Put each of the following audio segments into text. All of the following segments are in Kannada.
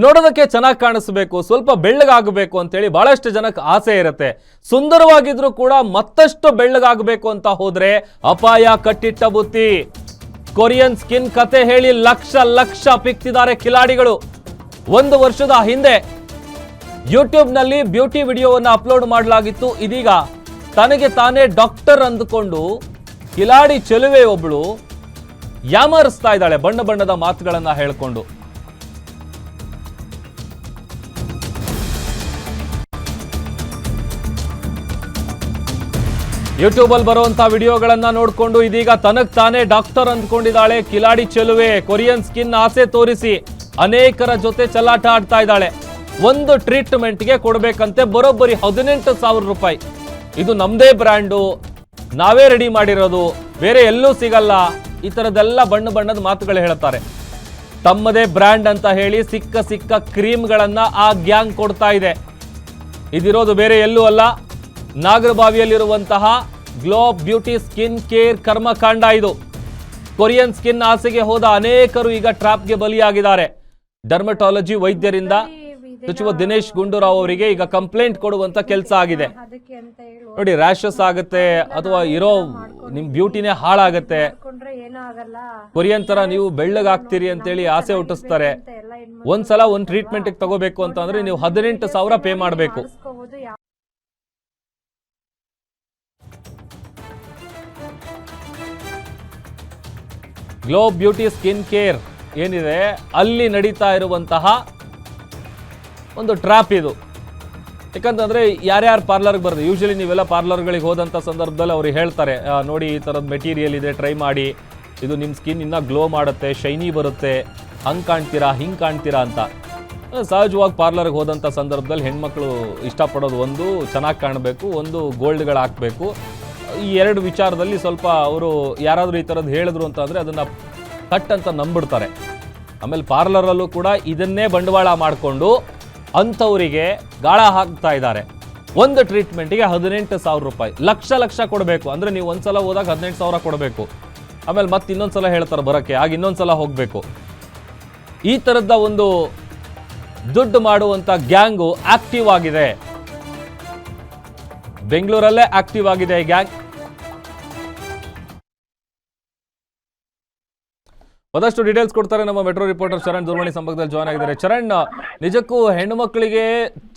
ನೋಡೋದಕ್ಕೆ ಚೆನ್ನಾಗಿ ಕಾಣಿಸ್ಬೇಕು, ಸ್ವಲ್ಪ ಬೆಳ್ಳಗಾಗಬೇಕು ಅಂತೇಳಿ ಬಹಳಷ್ಟು ಜನಕ್ಕೆ ಆಸೆ ಇರುತ್ತೆ. ಸುಂದರವಾಗಿದ್ರು ಕೂಡ ಮತ್ತಷ್ಟು ಬೆಳ್ಳಗಾಗಬೇಕು ಅಂತ ಹೋದ್ರೆ ಅಪಾಯ, ಕಟ್ಟಿಟ್ಟ ಬುತ್ತಿ ಕೊರಿಯನ್ ಸ್ಕಿನ್ ಕತೆ ಹೇಳಿ ಲಕ್ಷ ಲಕ್ಷ ಪಿಕ್ತಿದ್ದಾರೆ ಕಿಲಾಡಿಗಳು. ಒಂದು ವರ್ಷದ ಹಿಂದೆ ಯೂಟ್ಯೂಬ್ನಲ್ಲಿ ಬ್ಯೂಟಿ ವಿಡಿಯೋವನ್ನು ಅಪ್ಲೋಡ್ ಮಾಡಲಾಗಿತ್ತು. ಇದೀಗ ತನಗೆ ತಾನೇ ಡಾಕ್ಟರ್ ಅಂದುಕೊಂಡು ಕಿಲಾಡಿ ಚೆಲುವೆ ಒಬ್ಬಳು ಯಾಮರಿಸ್ತಾ ಇದ್ದಾಳೆ, ಬಣ್ಣ ಬಣ್ಣದ ಮಾತುಗಳನ್ನು ಹೇಳ್ಕೊಂಡು. ಯೂಟ್ಯೂಬ್ ಬರುವಂಥ ವಿಡಿಯೋಗಳನ್ನು ನೋಡಿಕೊಂಡು ಇದೀಗ ತನಗೆ ತಾನೇ ಡಾಕ್ಟರ್ ಅಂದ್ಕೊಂಡಿದ್ದಾಳೆ. ಕಿಲಾಡಿ ಚೆಲುವೆ, ಕೊರಿಯನ್ ಸ್ಕಿನ್ ಆಸೆ ತೋರಿಸಿ ಅನೇಕರ ಜೊತೆ ಚಲಾಟ ಆಡ್ತಾ ಇದ್ದಾಳೆ. ಒಂದು ಟ್ರೀಟ್ಮೆಂಟ್ಗೆ ಕೊಡಬೇಕಂತೆ ಬರೋಬ್ಬರಿ ಹದಿನೆಂಟು ಸಾವಿರ ರೂಪಾಯಿ. ಇದು ನಮ್ದೇ ಬ್ರ್ಯಾಂಡು, ನಾವೇ ರೆಡಿ ಮಾಡಿರೋದು, ಬೇರೆ ಎಲ್ಲೂ ಸಿಗಲ್ಲ. ಈ ಥರದ್ದೆಲ್ಲ ಬಣ್ಣ ಬಣ್ಣದ ಮಾತುಗಳು ಹೇಳ್ತಾರೆ. ತಮ್ಮದೇ ಬ್ರ್ಯಾಂಡ್ ಅಂತ ಹೇಳಿ ಸಿಕ್ಕ ಸಿಕ್ಕ ಕ್ರೀಮ್ಗಳನ್ನು ಆ ಗ್ಯಾಂಗ್ ಕೊಡ್ತಾ ಇದೆ. ಇದಿರೋದು ಬೇರೆ ಎಲ್ಲೂ ಅಲ್ಲ. ನಾಗರಬಾವಿಯಲ್ಲಿರುವಂತಹ ಗ್ಲೋಬ್ ಬ್ಯೂಟಿ ಸ್ಕಿನ್ ಕೇರ್ ಕರ್ಮಕಾಂಡ ಇದು. ಕೊರಿಯನ್ ಸ್ಕಿನ್ ಆಸೆಗೆ ಹೋದ ಅನೇಕರು ಈಗ ಟ್ರಾಪ್ಗೆ ಬಲಿಯಾಗಿದ್ದಾರೆ. ಡರ್ಮಟಾಲಜಿ ವೈದ್ಯರಿಂದ ಸಚಿವ ದಿನೇಶ್ ಗುಂಡೂರಾವ್ ಅವರಿಗೆ ಈಗ ಕಂಪ್ಲೇಂಟ್ ಕೊಡುವಂತ ಕೆಲಸ ಆಗಿದೆ. ನೋಡಿ ರ್ಯಾಶಸ್ ಆಗುತ್ತೆ ಅಥವಾ ಇರೋ ನಿಮ್ ಬ್ಯೂಟಿನೇ ಹಾಳಾಗತ್ತೆ. ಕೊರಿಯನ್ ತರ ನೀವು ಬೆಳ್ಳಗಾಗ್ತೀರಿ ಅಂತೇಳಿ ಆಸೆ ಹುಟ್ಟಿಸ್ತಾರೆ. ಒಂದ್ಸಲ ಒಂದ್ ಟ್ರೀಟ್ಮೆಂಟ್ ತಗೋಬೇಕು ಅಂತ ಅಂದ್ರೆ ನೀವು ಹದಿನೆಂಟು ಸಾವಿರ ಪೇ ಮಾಡಬೇಕು. ಗ್ಲೋ ಬ್ಯೂಟಿ ಸ್ಕಿನ್ ಕೇರ್ ಏನಿದೆ? ಅಲ್ಲಿ ನಡೀತಾ ಇರುವಂತಹ ಒಂದು ಟ್ರ್ಯಾಪ್ ಇದು. ಯಾಕಂತಂದ್ರೆ ಯಾರ್ಯಾರು ಪಾರ್ಲರ್ಗೆ ಬರೋದು ಯೂಶಲಿ ನೀವೆಲ್ಲ ಪಾರ್ಲರ್ಗಳಿಗೆ ಹೋದಂಥ ಸಂದರ್ಭದಲ್ಲಿ ಅವ್ರು ಹೇಳ್ತಾರೆ ನೋಡಿ ಈ ಥರದ ಮೆಟೀರಿಯಲ್ ಇದೆ ಟ್ರೈ ಮಾಡಿ. ಇದು ನಿಮ್ಮ ಸ್ಕಿನ್ ಇನ್ನೂ ಗ್ಲೋ ಮಾಡುತ್ತೆ ಶೈನಿ ಬರುತ್ತೆ, ಹಂಗೆ ಕಾಣ್ತೀರಾ, ಹಿಂಗೆ ಕಾಣ್ತೀರಾ ಅಂತ. ಸಹಜವಾಗಿ ಪಾರ್ಲರ್ಗೆ ಹೋದಂಥ ಸಂದರ್ಭದಲ್ಲಿ ಹೆಣ್ಮಕ್ಳು ಇಷ್ಟಪಡೋದು ಒಂದು, ಚೆನ್ನಾಗಿ ಕಾಣಬೇಕು, ಒಂದು ಗೋಲ್ಡ್ಗಳು ಹಾಕಬೇಕು. ಈ ಎರಡು ವಿಚಾರದಲ್ಲಿ ಸ್ವಲ್ಪ ಅವರು ಯಾರಾದರೂ ಈ ಥರದ್ದು ಹೇಳಿದ್ರು ಅಂತ ಅಂದರೆ ಅದನ್ನು ಕಟ್ ಅಂತ ನಂಬಿಡ್ತಾರೆ. ಆಮೇಲೆ ಪಾರ್ಲರಲ್ಲೂ ಕೂಡ ಇದನ್ನೇ ಬಂಡವಾಳ ಮಾಡಿಕೊಂಡು ಅಂಥವರಿಗೆ ಗಾಳ ಹಾಕ್ತಾ ಇದ್ದಾರೆ. ಒಂದು ಟ್ರೀಟ್ಮೆಂಟಿಗೆ ಹದಿನೆಂಟು ಸಾವಿರ ರೂಪಾಯಿ. ಲಕ್ಷ ಲಕ್ಷ ಕೊಡಬೇಕು. ಅಂದರೆ ನೀವು ಒಂದು ಸಲ ಹೋದಾಗ ಹದಿನೆಂಟು ಸಾವಿರ ಕೊಡಬೇಕು. ಆಮೇಲೆ ಮತ್ತೆ ಇನ್ನೊಂದು ಸಲ ಹೇಳ್ತಾರೆ ಬರೋಕ್ಕೆ. ಆಗ ಇನ್ನೊಂದು ಸಲ ಹೋಗಬೇಕು. ಈ ಥರದ ಒಂದು ದುಡ್ಡು ಮಾಡುವಂಥ ಗ್ಯಾಂಗು ಆಕ್ಟಿವ್ ಆಗಿದೆ. ಬೆಂಗಳೂರಲ್ಲೇ ಆಕ್ಟಿವ್ ಆಗಿದೆ ಈ ಗ್ಯಾಂಗ್. ಮತ್ತಷ್ಟು ಡೀಟೇಲ್ಸ್ ಕೊಡ್ತಾರೆ ನಮ್ಮ ಮೆಟ್ರೋ ರಿಪೋರ್ಟರ್ ಚರಣ್ ದೂರವಾಣಿ ಸಂಪರ್ಕದಲ್ಲಿ ಜಾಯ್ನ್ ಆಗಿದ್ದಾರೆ. ಚರಣ್ ನಿಜಕ್ಕೂ ಹೆಣ್ಣು ಮಕ್ಕಳಿಗೆ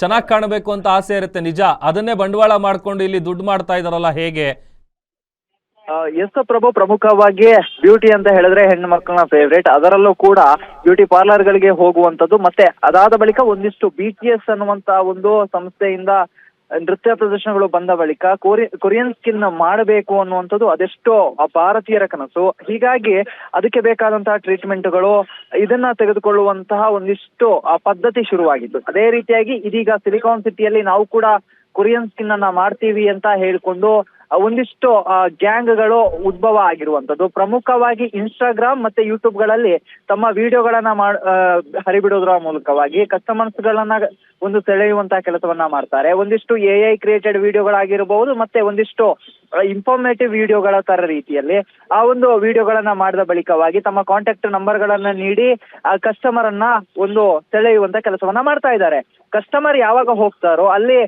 ಚೆನ್ನಾಗಿ ಕಾಣಬೇಕು ಅಂತ ಆಸೆ ಇರುತ್ತೆ, ನಿಜ. ಅದನ್ನೇ ಬಂಡವಾಳ ಮಾಡ್ಕೊಂಡು ಇಲ್ಲಿ ದುಡ್ಡು ಮಾಡ್ತಾ ಇದಾರಲ್ಲ ಹೇಗೆ? ಎಸ್ ಪ್ರಭು, ಪ್ರಮುಖವಾಗಿ ಬ್ಯೂಟಿ ಅಂತ ಹೇಳಿದ್ರೆ ಹೆಣ್ಣು ಮಕ್ಕಳನ್ನ ಫೇವ್ರೇಟ್ ಅದರಲ್ಲೂ ಕೂಡ ಬ್ಯೂಟಿ ಪಾರ್ಲರ್ ಗಳಿಗೆ ಹೋಗುವಂತದ್ದು ಮತ್ತೆ ಅದಾದ ಬಳಿಕ ಒಂದಿಷ್ಟು ಬಿ ಟಿ ಅನ್ನುವಂತ ಒಂದು ಸಂಸ್ಥೆಯಿಂದ ನೃತ್ಯ ಪ್ರದರ್ಶನಗಳು ಬಂದ ಬಳಿಕ ಕೊರಿಯನ್ ಕೊರಿಯನ್ ಸ್ಕಿನ್ ಮಾಡಬೇಕು ಅನ್ನುವಂಥದ್ದು ಅದೆಷ್ಟೋ ಆ ಭಾರತೀಯರ ಕನಸು. ಹೀಗಾಗಿ ಅದಕ್ಕೆ ಬೇಕಾದಂತಹ ಟ್ರೀಟ್ಮೆಂಟ್ಗಳು, ಇದನ್ನ ತೆಗೆದುಕೊಳ್ಳುವಂತಹ ಒಂದಿಷ್ಟು ಆ ಪದ್ಧತಿ ಶುರುವಾಗಿದ್ದು. ಅದೇ ರೀತಿಯಾಗಿ ಇದೀಗ ಸಿಲಿಕಾನ್ ಸಿಟಿಯಲ್ಲಿ ನಾವು ಕೂಡ ಕೊರಿಯನ್ ಸ್ಕಿನ್ ಅನ್ನ ಮಾಡ್ತೀವಿ ಅಂತ ಹೇಳ್ಕೊಂಡು ಒಂದಿಷ್ಟು ಗ್ಯಾಂಗ್ಗಳು ಉದ್ಭವ ಆಗಿರುವಂತದ್ದು ಪ್ರಮುಖವಾಗಿ ಇನ್ಸ್ಟಾಗ್ರಾಮ್ ಮತ್ತೆ ಯೂಟ್ಯೂಬ್ಗಳಲ್ಲಿ ತಮ್ಮ ವಿಡಿಯೋಗಳನ್ನ ಮಾಡ ಹರಿಬಿಡೋದ್ರ ಮೂಲಕವಾಗಿ ಕಸ್ಟಮರ್ಸ್ ಗಳನ್ನ ಒಂದು ಸೆಳೆಯುವಂತಹ ಕೆಲಸವನ್ನ ಮಾಡ್ತಾರೆ. ಒಂದಿಷ್ಟು ಎ ಐ ಕ್ರಿಯೇಟೆಡ್ ವಿಡಿಯೋಗಳಾಗಿರಬಹುದು ಮತ್ತೆ ಒಂದಿಷ್ಟು ಇನ್ಫಾರ್ಮೇಟಿವ್ ವಿಡಿಯೋಗಳ ತರ ರೀತಿಯಲ್ಲಿ ಆ ಒಂದು ವಿಡಿಯೋಗಳನ್ನ ಮಾಡಿದ ಬಳಿಕವಾಗಿ ತಮ್ಮ ಕಾಂಟ್ಯಾಕ್ಟ್ ನಂಬರ್ ಗಳನ್ನ ನೀಡಿ, ಆ ಕಸ್ಟಮರ್ ಅನ್ನ ಒಂದು ಸೆಳೆಯುವಂತ ಕೆಲಸವನ್ನ ಮಾಡ್ತಾ ಇದ್ದಾರೆ. ಕಸ್ಟಮರ್ ಯಾವಾಗ ಹೋಗ್ತಾರೋ ಅಲ್ಲಿ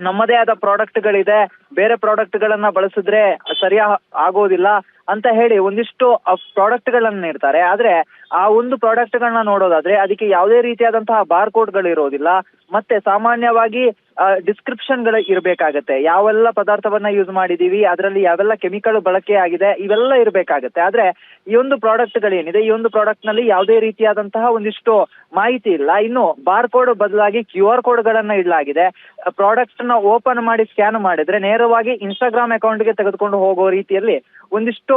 ನಮ್ಮದೇ ಆದ ಪ್ರಾಡಕ್ಟ್ ಗಳಿದೆ. ಬೇರೆ ಪ್ರಾಡಕ್ಟ್ ಗಳನ್ನ ಬಳಸಿದ್ರೆ ಸರಿಯಾ ಆಗೋದಿಲ್ಲ. ಅಂತ ಹೇಳಿ ಒಂದಿಷ್ಟು ಪ್ರಾಡಕ್ಟ್ ಗಳನ್ನ ನೀಡ್ತಾರೆ. ಆದ್ರೆ ಆ ಒಂದು ಪ್ರಾಡಕ್ಟ್ ಗಳನ್ನ ನೋಡೋದಾದ್ರೆ ಅದಕ್ಕೆ ಯಾವುದೇ ರೀತಿಯಾದಂತಹ ಬಾರ್ಗಳು ಇರೋದಿಲ್ಲ. ಮತ್ತೆ ಸಾಮಾನ್ಯವಾಗಿ ಡಿಸ್ಕ್ರಿಪ್ಷನ್ಗಳು ಇರಬೇಕಾಗತ್ತೆ. ಯಾವೆಲ್ಲ ಪದಾರ್ಥವನ್ನ ಯೂಸ್ ಮಾಡಿದೀವಿ, ಅದರಲ್ಲಿ ಯಾವೆಲ್ಲ ಕೆಮಿಕಲ್ ಬಳಕೆ ಆಗಿದೆ, ಇವೆಲ್ಲ ಇರಬೇಕಾಗತ್ತೆ. ಆದ್ರೆ ಈ ಒಂದು ಪ್ರಾಡಕ್ಟ್ ಗಳೇನಿದೆ ಈ ಒಂದು ಪ್ರಾಡಕ್ಟ್ನಲ್ಲಿ ಯಾವುದೇ ರೀತಿಯಾದಂತಹ ಒಂದಿಷ್ಟು ಮಾಹಿತಿ ಇಲ್ಲ. ಇನ್ನು ಬಾರ್ ಕೋಡ್ ಬದಲಾಗಿ ಕ್ಯೂ ಆರ್ ಕೋಡ್ ಗಳನ್ನ ಇಡಲಾಗಿದೆ. ಪ್ರಾಡಕ್ಟ್ನ ಓಪನ್ ಮಾಡಿ ಸ್ಕ್ಯಾನ್ ಮಾಡಿದ್ರೆ ನೇರವಾಗಿ ಇನ್ಸ್ಟಾಗ್ರಾಮ್ ಅಕೌಂಟ್ಗೆ ತೆಗೆದುಕೊಂಡು ಹೋಗೋ ರೀತಿಯಲ್ಲಿ ಒಂದಿಷ್ಟು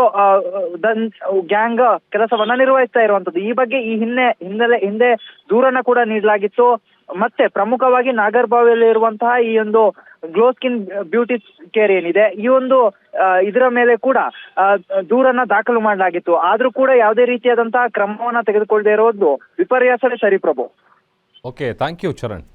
ಗ್ಯಾಂಗ್ ಕೆಲಸವನ್ನ ನಿರ್ವಹಿಸ್ತಾ ಇರುವಂತದ್ದು ಈ ಬಗ್ಗೆ ಈ ಹಿಂದೆ ಹಿನ್ನೆಲೆ, ಹಿಂದೆ ದೂರನ್ನ ಕೂಡ ನೀಡಲಾಗಿತ್ತು. ಮತ್ತೆ ಪ್ರಮುಖವಾಗಿ ನಾಗರ್ಬಾವಿಯಲ್ಲಿ ಇರುವಂತಹ ಈ ಒಂದು ಗ್ಲೋ ಸ್ಕಿನ್ ಬ್ಯೂಟಿ ಕೇರ್ ಏನಿದೆ, ಈ ಒಂದು ಇದರ ಮೇಲೆ ಕೂಡ ದೂರನ್ನ ದಾಖಲು ಮಾಡಲಾಗಿತ್ತು. ಆದ್ರೂ ಕೂಡ ಯಾವುದೇ ರೀತಿಯಾದಂತಹ ಕ್ರಮವನ್ನ ತೆಗೆದುಕೊಳ್ಳದೆ ಇರೋದು ವಿಪರ್ಯಾಸವೇ ಸರಿ Prabhu okay thank you Charan